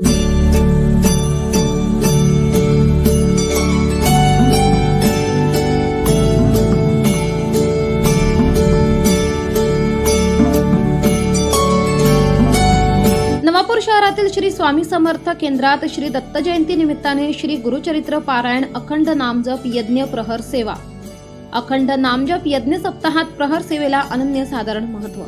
नवापूर शहरातील श्री स्वामी समर्थ केंद्रात श्री दत्त जयंती निमित्ताने श्री गुरुचरित्र पारायण अखंड नामजप यज्ञ प्रहर सेवा. अखंड नामजप यज्ञ सप्ताहात प्रहर सेवेला अनन्य साधारण महत्त्व.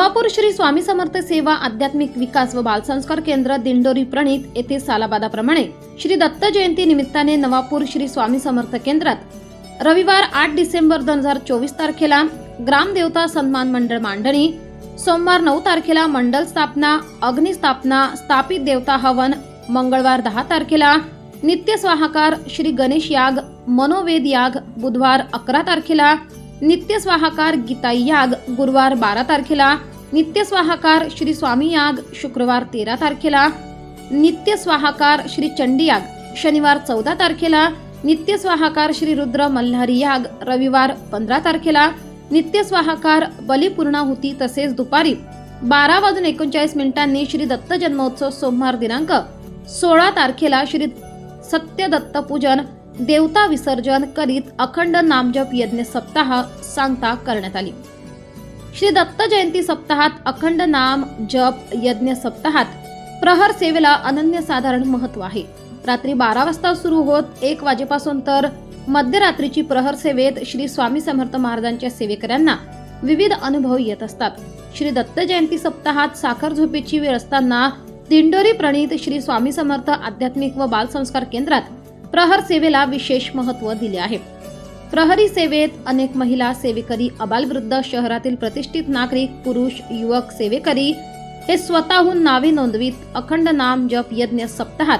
नवापूर श्री स्वामी समर्थ सेवा आध्यात्मिक विकास व बालसंस्कार केंद्र दिंडोरी प्रणित येथे सालाबादाप्रमाणे श्री दत्त जयंती निमित्ताने नवापूर श्री स्वामी समर्थ केंद्रात रविवार आठ डिसेंबर दोन हजार चोवीस तारखेला ग्रामदेवता सन्मान मंडळ मांडणी सोमवार नऊ तारखेला मंडल स्थापना अग्निस्थापना स्थापित देवता हवन मंगळवार दहा तारखेला नित्य स्वाहाकार श्री गणेश याग मनोवेद याग बुधवार अकरा तारखेला नित्य स्वाहाकार गीता याग गुरुवार बारा तारखेला नित्य स्वाहाकार श्री स्वामी याग शुक्रवार तेरा तारखेला. नित्य स्वाहाकार श्री चंडी याग शनिवार चौदा तारखेला. नित्य स्वाहाकार श्री रुद्र मल्हारी याग रविवार पंधरा तारखेला. नित्य स्वाहाकार बलिपूर्णाहुती तसेच दुपारी बारा वाजून एकोणचाळीस मिनिटांनी श्री दत्त जन्मोत्सव सोमवार दिनांक सोळा तारखेला श्री सत्य दत्त पूजन देवता विसर्जन करीत अखंड नामजप यज्ञ सप्ताह सांगता करण्यात आली. श्री दत्त जयंती सप्ताहात अखंड नाम जप यज्ञ सप्ताहात प्रहर सेवेला अनन्यसाधारण महत्त्व आहे. रात्री बारा वाजता सुरू होत एक वाजेपासून तर मध्यरात्रीची प्रहर सेवेत श्री स्वामी समर्थ महाराजांच्या सेवेकऱ्यांना विविध अनुभव येत असतात. श्री दत्त जयंती सप्ताहात साखर झोपेची वेळ असताना दिंडोरी प्रणीत श्री स्वामी समर्थ आध्यात्मिक व बालसंस्कार केंद्रात प्रहर सेवेला विशेष महत्त्व दिले आहे. प्रहरी सेवेत अनेक महिला सेवेकरी अबालवृद्ध शहरातील प्रतिष्ठित नागरिक पुरुष युवक सेवेकरी हे स्वतःहून नावे नोंदवीत अखंड नाम जप यज्ञ सप्ताहात.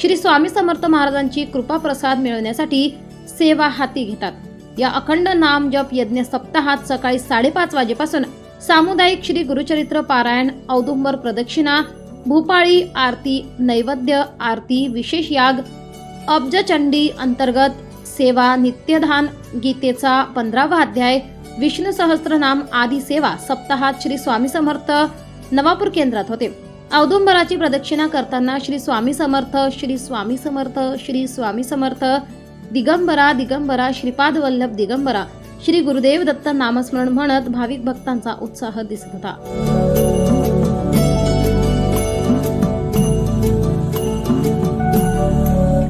श्री स्वामी समर्थ महाराजांची कृपा प्रसाद मिळवण्यासाठी सेवा हाती घेतात. या अखंड नाम जप यज्ञ सप्ताहात सकाळी साडेपाच वाजेपासून सामुदायिक श्री गुरुचरित्र पारायण औदुंबर प्रदक्षिणा भूपाळी आरती नैवेद्य आरती विशेष याग अब्जचंडी अंतर्गत सेवा नित्यधान गीतेचा पंधरावा अध्याय विष्णू सहस्त्रनाम आदी सेवा सप्ताहात श्री स्वामी समर्थ नवापूर केंद्रात होते. औदुंबराची प्रदक्षिणा करताना श्री स्वामी समर्थ श्री स्वामी समर्थ श्री स्वामी समर्थ दिगंबरा दिगंबरा श्रीपाद वल्लभ दिगंबरा श्री गुरुदेव दत्त नामस्मरण म्हणत भाविक भक्तांचा उत्साह दिसत होता.